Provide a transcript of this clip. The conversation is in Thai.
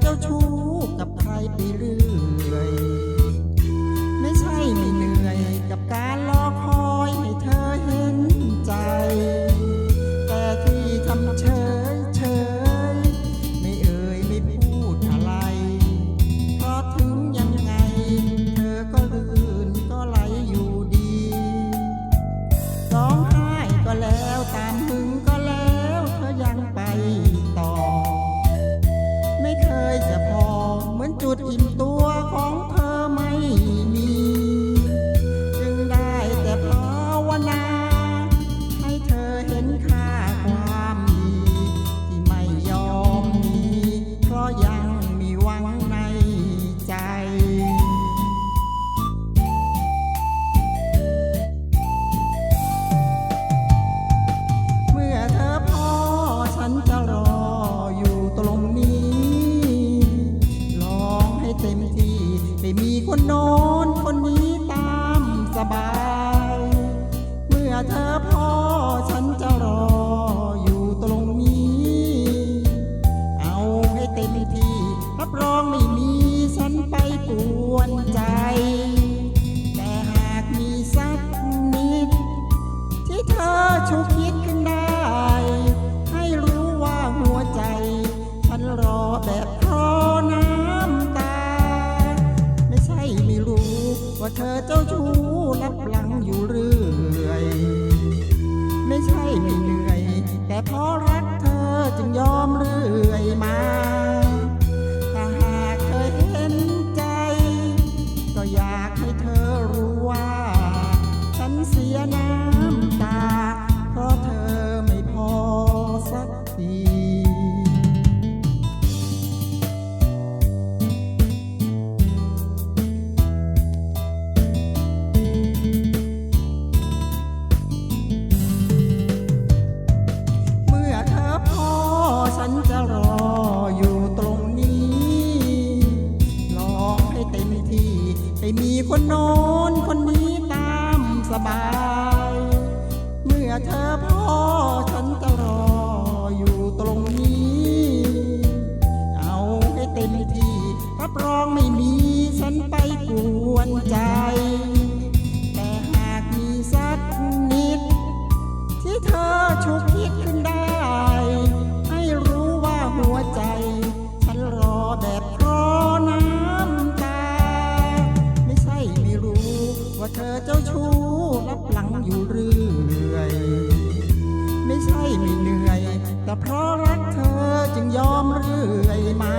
เจ้าชู้กับใครไปเรื่อย นคนนี้ตามสบาย เมื่อเธอ ว่าเธอเจ้าชู้รับหลังอยู่เรื่อย ไม่ใช่ไม่เหนื่อย แต่เพราะรักเธอจึงยอมเรื่อยมา ให้มีคนโน้นคนนี้ตามสบาย เมื่อเธอพ่อฉัน ไม่เหนื่อย แต่เพราะรักเธอจึงยอมเรื่อยมา